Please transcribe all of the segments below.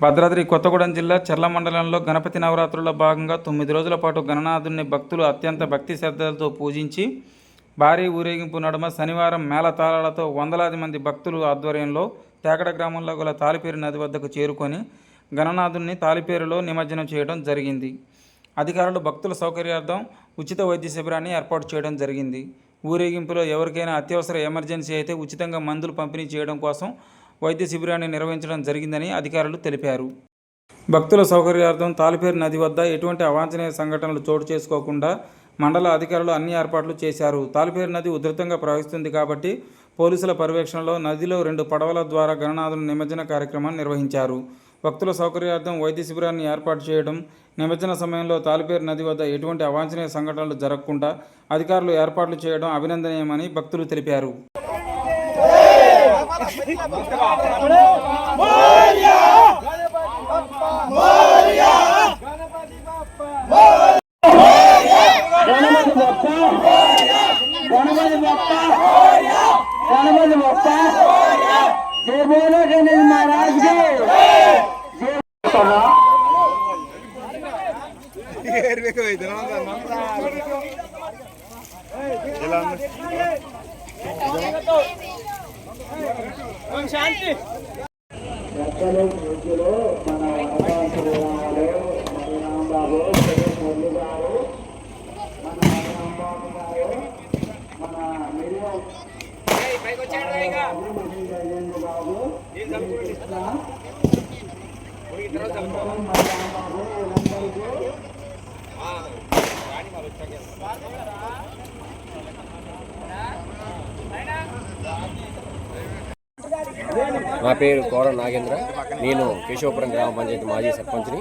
భద్రాద్రి కొత్తగూడెం జిల్లా చెర్ల మండలంలో గణపతి నవరాత్రుల్లో భాగంగా తొమ్మిది రోజుల పాటు గణనాథుని భక్తులు అత్యంత భక్తి శ్రద్ధలతో పూజించి భారీ ఊరేగింపు నడుమ శనివారం మేళతాళాలతో వందలాది మంది భక్తులు ఆధ్వర్యంలో తేకడ గ్రామంలో గల తాలిపేరు నది వద్దకు చేరుకొని గణనాథుని తాలిపేరులో నిమజ్జనం చేయడం జరిగింది. అధికారులు భక్తుల సౌకర్యార్థం ఉచిత వైద్య శిబిరాన్ని ఏర్పాటు చేయడం జరిగింది. ఊరేగింపులో ఎవరికైనా అత్యవసర ఎమర్జెన్సీ అయితే ఉచితంగా మందులు పంపిణీ చేయడం కోసం వైద్య శిబిరాన్ని నిర్వహించడం జరిగిందని అధికారులు తెలిపారు. భక్తుల సౌకర్యార్థం తాలిపేరు నది వద్ద ఎటువంటి అవాంఛనీయ సంఘటనలు చోటు చేసుకోకుండా మండల అధికారులు అన్ని ఏర్పాట్లు చేశారు. తాలిపేరు నది ఉధృతంగా ప్రవహిస్తుంది కాబట్టి పోలీసుల పర్యవేక్షణలో నదిలో రెండు పడవల ద్వారా గణనాథుల నిమజ్జన కార్యక్రమాన్ని నిర్వహించారు. భక్తుల సౌకర్యార్థం వైద్య శిబిరాన్ని ఏర్పాటు చేయడం నిమజ్జన సమయంలో తాలిపేరు నది వద్ద ఎటువంటి అవాంఛనీయ సంఘటనలు జరగకుండా అధికారులు ఏర్పాట్లు చేయడం అభినందనీయమని భక్తులు తెలిపారు. గణపతి బొప్ప గణపతి బొప్ప గణపతి బొప్ప జై బోలో గణేష్ మహారాజ్కి శాంతి. మన వనవాసులు రావాలి మరి మురళి గారు మన రాంబాబు గారు మన మిరియం బాబు వీళ్ళందరికీ నా పేరు కోర నాగేంద్ర. నేను కేశవపురం గ్రామ పంచాయతీ మాజీ సర్పంచ్ని.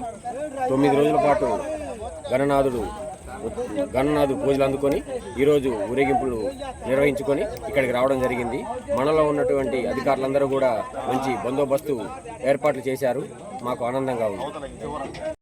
తొమ్మిది రోజుల పాటు గణనాథుడు గణనాథు పూజలు అందుకొని ఈరోజు ఊరేగింపులు నిర్వహించుకొని ఇక్కడికి రావడం జరిగింది. మనలో ఉన్నటువంటి అధికారులందరూ కూడా మంచి బందోబస్తు ఏర్పాట్లు చేశారు. మాకు ఆనందంగా ఉంది.